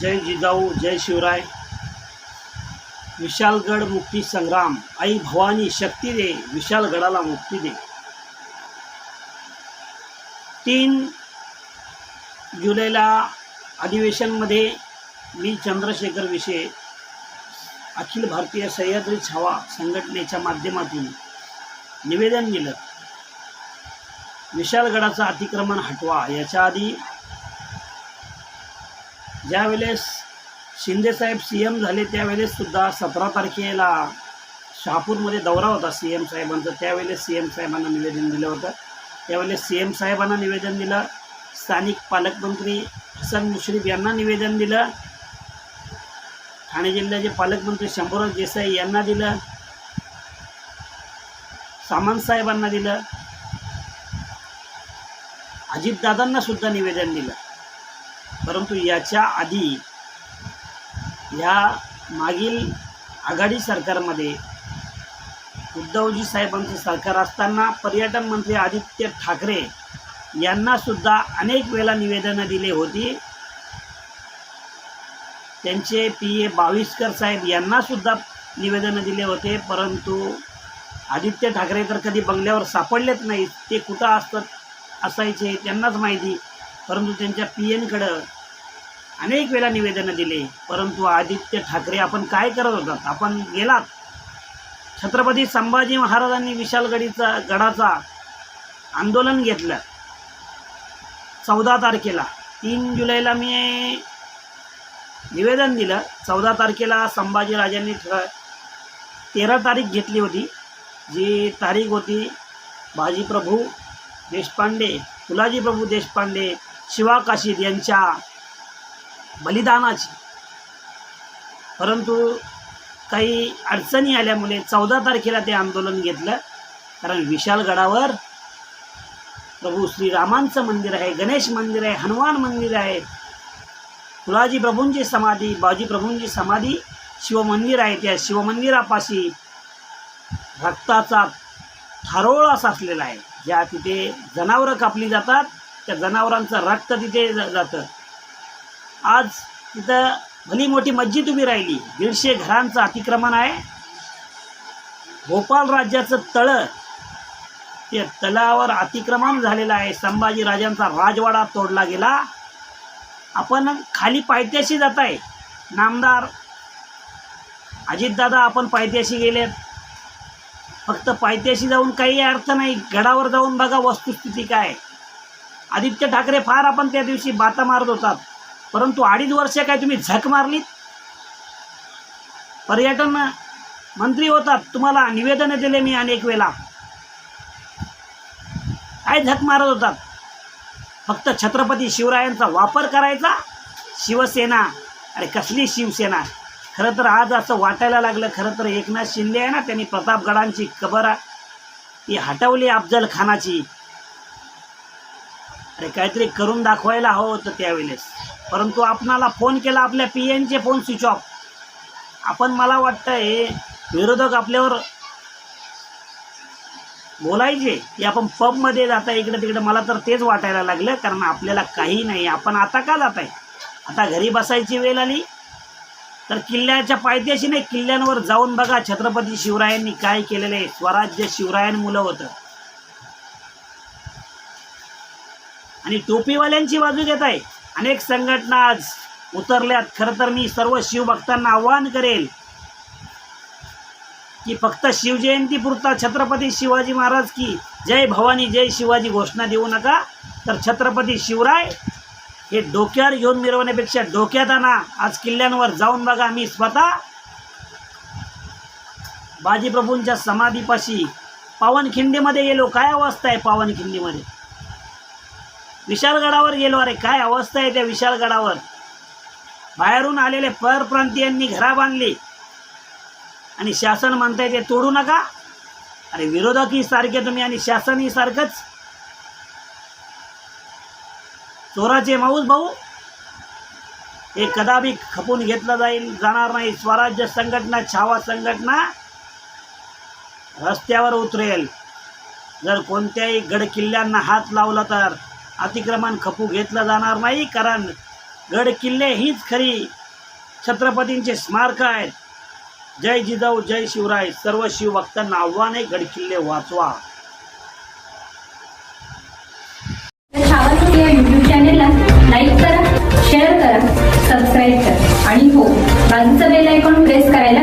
जय जिजाऊ जय शिवराय. विशालगड मुक्ती संग्राम. आई भवानी शक्ती दे विशालगडाला मुक्ती दे. तीन जुलैला अधिवेशनमध्ये मी चंद्रशेखर विषय अखिल भारतीय सह्याद्री छावा संघटनेच्या माध्यमातून निवेदन दिलं. विशालगडाचं अतिक्रमण हटवा याच्या आधी ज्यावेळेस शिंदेसाहेब सी एम झाले त्यावेळेस सुद्धा सतरा तारखेला शहापूरमध्ये दौरा होता सी एम साहेबांचा. त्यावेळेस सी एम साहेबांना निवेदन दिलं होतं. त्यावेळेस सी एम साहेबांना निवेदन दिलं. स्थानिक पालकमंत्री हसन मुश्रीफ यांना निवेदन दिलं. ठाणे जिल्ह्याचे पालकमंत्री शंभूराज देसाई यांना दिलं. सामंत साहेबांना दिलं. अजितदादांना सुद्धा निवेदन दिलं. परंतु याच्या आधी ह्या मागील आघाडी सरकारमध्ये उद्धवजी साहेबांचं सरकार असताना पर्यटन मंत्री आदित्य ठाकरे यांना सुद्धा अनेक वेळा निवेदनं दिली होती. त्यांचे पी ए बावीसकर साहेब यांना सुद्धा निवेदनं दिले होते. परंतु आदित्य ठाकरे तर कधी बंगल्यावर सापडलेच नाहीत. ते कुठं असतात असायचे त्यांनाच माहिती. परंतु त्यांच्या पी एनकडं अनेक वेळा निवेदनं दिले. परंतु आदित्य ठाकरे आपण काय करत होतात आपण गेलात. छत्रपती संभाजी महाराजांनी विशालगडीचा गडाचा आंदोलन घेतलं. चौदा तारखेला. तीन जुलैला मी निवेदन दिलं. चौदा तारखेला संभाजीराजांनी ठ- तेरा तारीख घेतली होती. जी तारीख होती बाजीप्रभू देशपांडे तुलाजी प्रभू देशपांडे शिवा काशीद यांच्या बलिदानाची. परंतु काही अडचणी आल्यामुळे चौदा तारखेला ते आंदोलन घेतलं. कारण विशालगडावर प्रभू श्रीरामांचं मंदिर आहे गणेश मंदिर आहे हनुमान मंदिर आहे. फुलाजी प्रभूंची समाधी बाजी प्रभूंची समाधी शिवमंदिर आहे. त्या शिवमंदिरापाशी रक्ताचा थारोळा साचलेला आहे. ज्या तिथे जनावरं कापली जातात त्या जनावरांचं रक्त तिथे ज- जातं. आज तिथं भली मोठी मस्जिद उभी राहिली. दीडशे घरांचं अतिक्रमण आहे. भोपाळ राज्याचं तळं ते तलावर अतिक्रमण झालेलं आहे. संभाजी राजांचा राजवाडा तोडला गेला. आपण खाली पायथ्याशी जात आहे. नामदार अजितदादा आपण पायथ्याशी गेलेत. फक्त पायथ्याशी जाऊन काही अर्थ नाही. गडावर जाऊन बघा वस्तुस्थिती काय. आदित्य ठाकरे फार आपण त्या दिवशी बाता मारत होतात. परंतु अडीच वर्षे काय तुम्ही झक मारलीत? पर्यटन मंत्री होतात तुम्हाला निवेदनं दिले मी अनेक वेळा. काय झक मारत होतात? फक्त छत्रपती शिवरायांचा वापर करायचा? शिवसेना? अरे कसली शिवसेना? खरं तर आज असं वाटायला लागलं खरं तर एकनाथ शिंदे आहे ना त्यांनी प्रतापगडांची कबर ती हटवली अफजल खानाची अरे काहीतरी करून दाखवायला हवं होतं त्यावेळेस. परंतु आपणाला फोन केला आपल्या पी एनचे फोन स्विच ऑफ आपण मला वाटतं विरोधक आपल्यावर बोलायचे की आपण पबमध्ये जाता इकडे तिकडे मला तर तेच वाटायला लागलं कारण आपल्याला काही नाही. आपण आता का जात आहे आता घरी बसायची वेळ आली तर किल्ल्याच्या पायथ्याशी नाही किल्ल्यांवर जाऊन बघा छत्रपती शिवरायांनी काय केलेलं आहे स्वराज्य शिवरायांमुलं होतं. आणि टोपीवाल्यांची बाजू घेत आहे अनेक संघटना आज उतरल्यात. खरं तर मी सर्व शिवभक्तांना आवाहन करेल की फक्त शिवजयंतीपुरता छत्रपती शिवाजी महाराज की जय भवानी जय शिवाजी घोषणा देऊ नका. तर छत्रपती शिवराय हे डोक्यावर घेऊन मिरवण्यापेक्षा डोक्यात आणा. आज किल्ल्यांवर जाऊन बघा मी स्वतः. बाजीप्रभूंच्या समाधीपाशी पावनखिंडीमध्ये गेलो. काय अवस्था आहे पावनखिंडीमध्ये? विशालगडावर गेलो. अरे काय अवस्था आहे त्या विशालगडावर? बाहेरून आलेले परप्रांतीयांनी घरा बांधली. आणि शासन म्हणताय ते तोडू नका. अरे विरोधकही सारखे तुम्ही आणि शासनही सारखंच. चोराचे माऊस भाऊ हे कदापि खपून घेतलं जाईल जाणार नाही. स्वराज्य संघटना छावा संघटना रस्त्यावर उतरेल. जर कोणत्याही गड किल्ल्यांना हात लावला तर. अतिक्रमण खपू घेतलं जाणार नाही कारण गड किल्ले हीच खरी छत्रपतींचे स्मारक आहेत. जय जिजाऊ जय शिवराय सर्व शिवभक्तांना आव्हान आहे गड किल्ले वाचवा. तर चॅनेलला लाईक करा शेअर करा सबस्क्राईब करा. आणि हो बाजूचं बेल आयकॉन प्रेस करायला